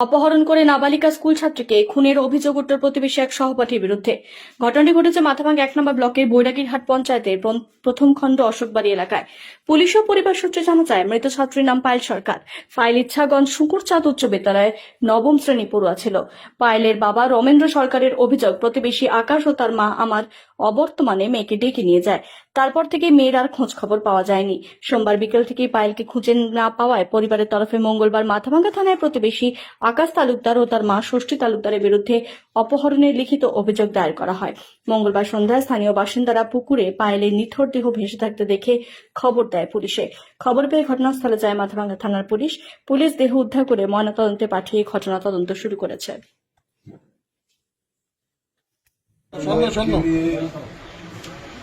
অপহরণ করে নাবালিকা স্কুল ছাত্রীকে খুনের অভিযোগ উত্তর প্রতিবেশী এক সহপাঠীর বিরুদ্ধে। ঘটনাটি ঘটেছে মাথাভাঙ্গা এক নম্বর ব্লকের বৈরাগীরহাট পঞ্চায়েতের প্রথম খণ্ড অশোকবাড়ি এলাকায়। পুলিশ ও পরিবার সূত্রে জানা যায়, মৃত ছাত্রীর নাম পায়েল সরকার। পায়েল ইচ্ছাগঞ্জ শুকুরচাঁদ উচ্চ বিদ্যালয়ে নবম শ্রেণি পড়ুয়া ছিল। পায়েলের বাবা রমেন্দ্র সরকারের অভিযোগ, প্রতিবেশী আকাশ ও তার মা আমার অবর্তমানে মেয়েকে ডেকে নিয়ে যায়। তারপর থেকে মেয়ের আর খোঁজ খবর পাওয়া যায়নি। সোমবার বিকেল থেকেই পায়েলকে খুঁজে না পাওয়ায় পরিবারের তরফে মঙ্গলবার মাথাভাঙ্গা থানায় প্রতিবেশী আকাশ তালুকদার ও তার মা ষষ্ঠী তালুকদারের বিরুদ্ধে অপহরণের লিখিত অভিযোগ দায়ের করা হয়। মঙ্গলবার সন্ধ্যায় স্থানীয় বাসিন্দারা পুকুরে পায়েলের নিথর দেহ ভেসে থাকতে দেখে খবর দেয় পুলিশে। খবর পেয়ে ঘটনাস্থলে যায় মাথাভাঙ্গা থানার পুলিশ। পুলিশ দেহ উদ্ধার করে ময়নাতদন্তে পাঠিয়ে ঘটনা তদন্ত শুরু করেছে।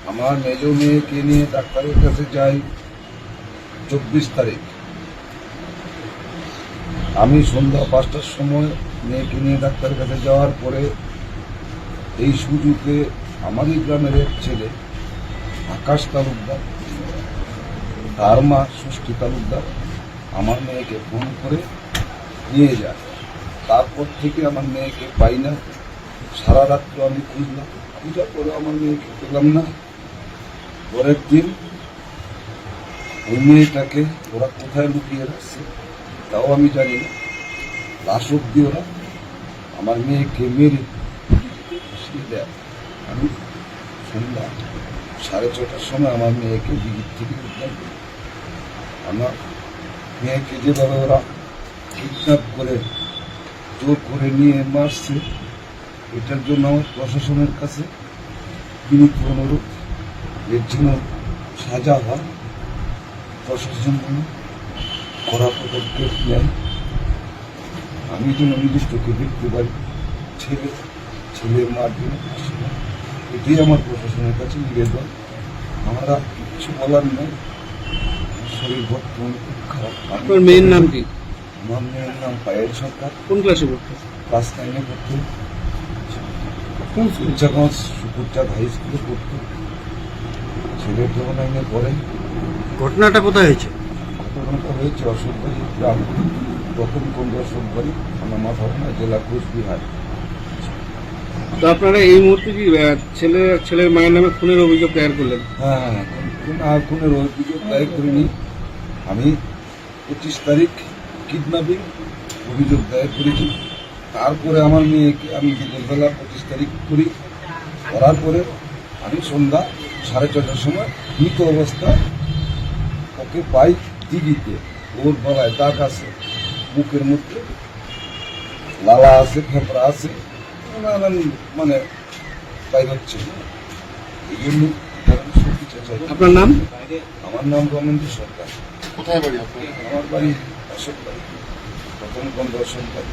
আমার মেজ মেয়েকে নিয়ে ডাক্তারের কাছে যাই? চব্বিশ তারিখ। আমি সন্ধ্যা পাঁচটার সময় মেয়েকে নিয়ে ডাক্তারের কাছে যাওয়ার পরে এই সুযোগে আমাদের গ্রামের এক ছেলে, আকাশ তালুকদার, তার মা ষষ্ঠী তালুকদার, আমার মেয়েকে ফোন করে নিয়ে যায়। তারপর থেকে আমার মেয়েকে পাই না। সারা রাত্র আমি খুঁজলাম পূজা পরে আমার মেয়েকে পেলাম না। পরের দিন ওই মেয়েটাকে ওরা কোথায় লুকিয়ে রাখছে? তাও আমি জানি না। লাশ অব্দি ওরা আমার মেয়েকে মেরে দেয়। আমি সন্ধ্যা সাড়ে ছটার সময় আমার মেয়েকে দিদির থেকে উদ্ধার করি। আমার মেয়েকে যেভাবে ওরা কিডন্যাপ করে, জোর করে নিয়ে মারছে, এটার জন্য আমার প্রশাসনের কাছে বিনীত অনুরোধ। এর জন্য সাজা হয় প্রশাসন আমি যেন নিজের চোখে পারি। ছেলে ছেলে মার জন্য এটাই আমার প্রশাসনের কাছে নিবেদন। আমরা কিছু বলার নেই। শরীর বর্তমানে খুব খারাপ। আপনার মেয়ের নাম কি? আমার মেয়ের নাম পায়েল সরকার। কোন ক্লাসে পড়তো? ক্লাস নাইনে পড়তো। কোন সুপুরচাঁদ হাই স্কুলে পড়তো। ছেলেটাও নাইনে পড়ে। ঘটনাটা কোথায় হয়েছে? ঘটনাটা হয়েছে অশোকবাড়ি গ্রাম প্রথম কোন অশোকবাড়ি আমার মাথা না জেলা কোচবিহার। তো আপনারা এই মুহূর্তে কি ছেলে ছেলের মায়ের নামে খুনের অভিযোগ দায়ের করলেন? হ্যাঁ হ্যাঁ কোন আর কোনের অভিযোগ দায়ের করিনি। আমি পঁচিশ তারিখ কিডন্যাপিং অভিযোগ দায়ের করেছি। তারপরে আমার মেয়েকে আমি বিকেলবেলা পঁচিশ তারিখ করি। করার পরে আমি সন্ধ্যা সাড়ে ছটার সময় মৃত অবস্থায় ওকে পাই দিঘিতে ওর গলায় দাগ আছে বুকের মধ্যে লালা আছে ফেপড়া আছে নানান মানে তাই হচ্ছে। এই জন্য আপনার নাম? আমার নাম রমেন্দ্র সরকার। কোথায় বাড়ি আপনার? আমার বাড়ি অশোক বাড়ি। প্রথম গন্ধ অশোক বাড়ি।